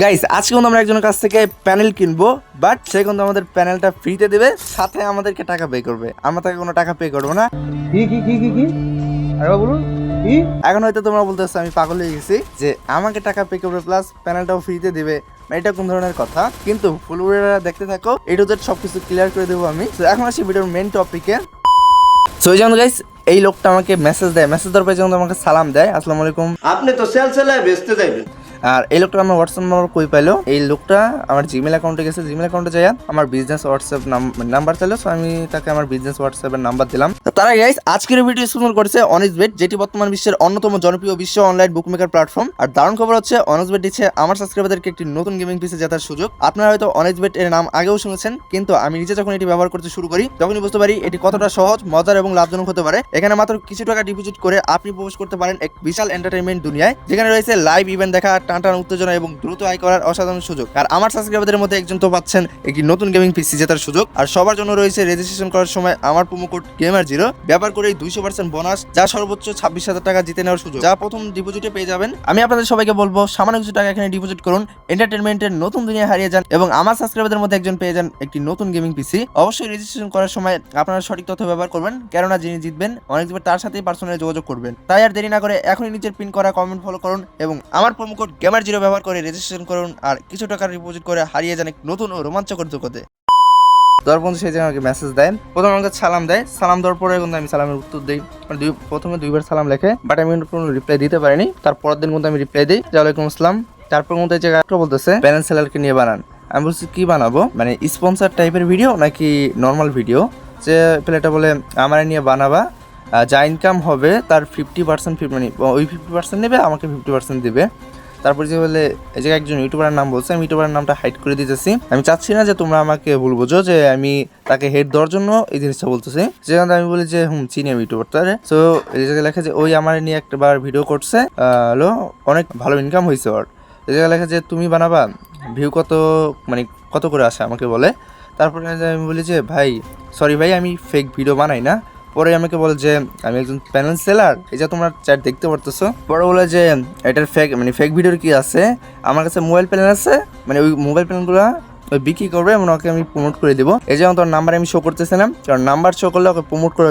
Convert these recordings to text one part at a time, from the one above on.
Guys আজকে কিন্তু আমরা একজনের কাছ থেকে প্যানেল কিনবো বাট সে কিন্তু আমাদের প্যানেলটা ফ্রিতে দেবে সাথে আমাদেরকে টাকা পে করবে। আমরা তাকে কোনো টাকা পে করব না। কি কি কি কি কি? আরে বলুন কি? এখন হয়তো তোমরা বলতেছো আমি পাগল হয়ে গেছি যে আমাকে টাকা পে করবে প্লাস প্যানেলটাও ফ্রিতে দেবে। এটা কোন ধরনের কথা? কিন্তু ফুলপুরেরা দেখতে থাকো এ টু জেড সবকিছু ক্লিয়ার করে দেবো আমি। তো এখন আসি ভিডিওর মেন টপিকে সো এই যেমন গাইস এই লোকটা আমাকে মেসেজ দেয়। মেসেজ দেওয়ার পরে যেমন আমাকে সালাম দেয় আসসালামু আলাইকুম। আপনি তো সেল সেলায় বেচতে যাইবেন। আর এই লোকটা আমার হোয়াটসঅ্যাপ নাম্বার কই পাইলো? এই লোকটা আমার জিমেল অ্যাকাউন্টে গেছে। জিমেল অ্যাকাউন্টে যাই আমার বিজনেস হোয়াটসঅ্যাপ নাম্বার চাইলো। সো আমি তাকে আমার বিজনেস হোয়াটসঅ্যাপের নাম্বার দিলাম। তারা গাইস আজকের ভিডিও স্পন্সর করেছে অনিস বেট যেটি বর্তমান বিশ্বের অন্যতম জনপ্রিয় বিশ্ব অনলাইন বুকমেকার প্ল্যাটফর্ম আর দারুণ খবর হচ্ছে অনিস বেট দিচ্ছে আমার সাবস্ক্রাইবারদেরকে একটি নতুন গেমিং পিসে জেতার সুযোগ। আপনারা হয়তো অনিস বেট এর নাম আগেও শুনেছেন, কিন্তু আমি নিজে যখন এটি ব্যবহার করতে শুরু করি, তখনই বুঝতে পারি এটি কতটা সহজ, মজার এবং লাভজনক হতে পারে। এখানে মাত্র কিছু টাকা ডিপোজিট করে আপনি প্রবেশ করতে পারেন এক বিশাল এন্টারটেইনমেন্ট দুনিয়ায়, যেখানে রয়েছে লাইভ ইভেন্ট দেখা টান টান উত্তেজনা এবং দ্রুত আয় করার অসাধারণ সুযোগ। আর আমার সাবস্ক্রাইবারদের মধ্যে একজন তো পাচ্ছেন, একটি নতুন গেমিং পিসি জেতার সুযোগ। আর সবার জন্য রয়েছে রেজিস্ট্রেশন করার সময় আমার প্রোমো কোড গেমার জিরো ব্যবহার করে দুইশো পার্সেন্ট বোনাস যা সর্বোচ্চ ছাব্বিশ হাজার টাকা জিতে নেওয়ার সুযোগ। যা প্রথম ডিপোজিটে পেয়ে যাবেন। আমি আপনাদের সবাইকে বলব, সামান্য কিছু টাকা এখানে ডিপোজিট করুন। এন্টারটেনমেন্টের নতুন দুনিয়া হারিয়ে যান এবং আমার সাবস্ক্রাইবারদের মধ্যে একজন পেয়ে যান একটি নতুন গেমিং পিসি অবশ্যই রেজিস্ট্রেশন করার সময় আপনারা সঠিক তথ্য ব্যবহার করবেন, কেননা যিনি জিতবেন অনেক জিতবেন তার সাথেই পার্সোনালি যোগাযোগ করবেন। তাই আর দেরি না করে এখনই নিচের পিন করা কমেন্ট ফলো করুন এবং আমার প্রোমো কোড গেমার জিরো ব্যবহার করে রেজিস্ট্রেশন করুন। আর কিছু টাকা ডিপোজিট করে হারিয়ে যান এক নতুন ও রোমাঞ্চকর জগতে তারপর সেই যে আমাকে মেসেজ দেয়। প্রথমে আমাকে সালাম দেয়। সালাম দেওয়ার পরে কিন্তু আমি সালামের উত্তর দিই। মানে দুই প্রথমে দুইবার সালাম লেখে বাট আমি কোনো রিপ্লাই দিতে পারিনি। তারপরের দিন কিন্তু আমি রিপ্লাই দিই। ওয়ালাইকুম আসসালাম। তারপর মধ্যে যে একটা বলতেছে ব্যালেন্স সেলারকে নিয়ে বানান। আমি বলছি, কি বানাবো? মানে স্পন্সার টাইপের ভিডিও নাকি নর্মাল ভিডিও যে প্লেটা বলে, আমার নিয়ে বানাবা। যা ইনকাম হবে, তার ফিফটি পার্সেন্ট মানে ওই ফিফটি পার্সেন্ট নেবে, আমাকে ফিফটি পার্সেন্ট দিবে। তারপর যে বলে এই জায়গায় একজন ইউটিউবারের নাম বলছে, আমি ইউটিউবারের নামটা হাইড করে দিতেছি। আমি চাচ্ছি না যে তোমরা আমাকে ভুল বোঝো, যে আমি তাকে হেড দেওয়ার জন্য এই জিনিসটা বলতেছি। সেখানে আমি বলি যে, হুম, চিনি আমি ইউটিউবার তাহলে সো এই জায়গায় লেখা যে, ওই আমার নিয়ে একবার ভিডিও করছে হলো অনেক ভালো ইনকাম হয়েছে ওর। এই জায়গায় লেখা যে, তুমি বানাবা ভিউ কত মানে কত করে আসে আমাকে বলে? তারপরে আমি বলি যে, ভাই সরি ভাই, আমি ফেক ভিডিও বানাই না। পরে আমাকে বলে যে, আমি একজন প্যানেল সেলার এই যে তোমরা চ্যাট দেখতে পারতেছো। পরে বলে যে, এটার ফেক মানে ফেক ভিডিওর কি আছে? আমার কাছে মোবাইল প্যানেল আছে মানে ওই মোবাইল প্যানেলগুলো ওই বিক্রি করবে এবং ওকে আমি প্রমোট করে দিব। এই যেমন তোর নাম্বার আমি শো করতেছিলাম, কারণ নাম্বার শো করলে ওকে প্রমোট করে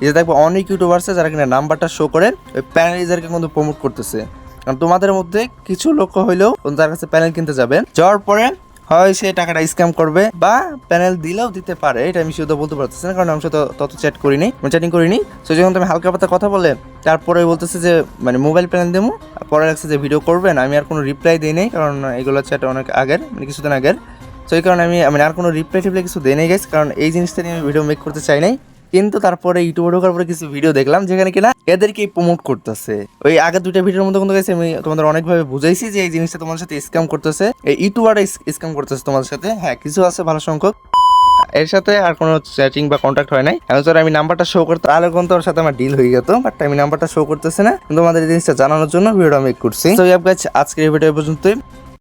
এই যে দেখব অনেক ইউটিউবার আছে যারা কিনা নাম্বারটা শো করে, ওই প্যানেল ইউজারকে কিন্তু প্রমোট করতেছে। কারণ তোমাদের মধ্যে কিছু লোক হইলেও তার কাছে প্যানেল কিনতে যাবে, যাওয়ার পরে হয় সে টাকাটা স্ক্যাম করবে বা প্যানেল দিলেও দিতে পারে, এটা আমি শুধু বলতে পারতেছি না, কারণ আমি সাথে তত চ্যাট করিনি চ্যাটিং করিনি। সো যখন তুমি হালকা পাতা কথা বলে তারপরে বলতেছে যে মানে মোবাইল প্যানেল দেবো পরে লাগছে যে ভিডিও করবেন আমি আর কোনো রিপ্লাই দিই নাই, কারণ এগুলো চ্যাট অনেক আগের মানে কিছুদিন আগের। সো এই কারণে আমি মানে আর কোনো রিপ্লাই টিপ্লাই কিছু দেই নাই গেছি কারণ এই জিনিসটা নিয়ে আমি ভিডিও মেক করতে চাই নাই। কিন্তু তারপরে ইউটিউবে ঢোকার পরে কিছু ভিডিও দেখলাম যেখানে কিনা এদেরকে প্রমোট করতেছে। ওই আগে দুইটা ভিডিওর মধ্যে কিন্তু গেছে আমি তোমাদের অনেকভাবে বুঝাইছি যে এই জিনিসটা তোমাদের সাথে স্ক্যাম করতেছে। এই ইউটিউবাররা স্ক্যাম করতেছে তোমাদের সাথে। হ্যাঁ কিছু আছে ভালো সংখ্যক। এর সাথে আর কোনো চ্যাটিং বা কন্ট্যাক্ট হয় নাই। এখন ধর আমি নাম্বারটা শো করতে তাহলে কিন্তু ওর সাথে আমার ডিল হয়ে যেত বাট আমি নাম্বারটা শো করতেছে না। কিন্তু আমাদের এই জিনিসটা জানানোর জন্য ভিডিওটা মেক করছি। তো আজকের ভিডিও পর্যন্তই।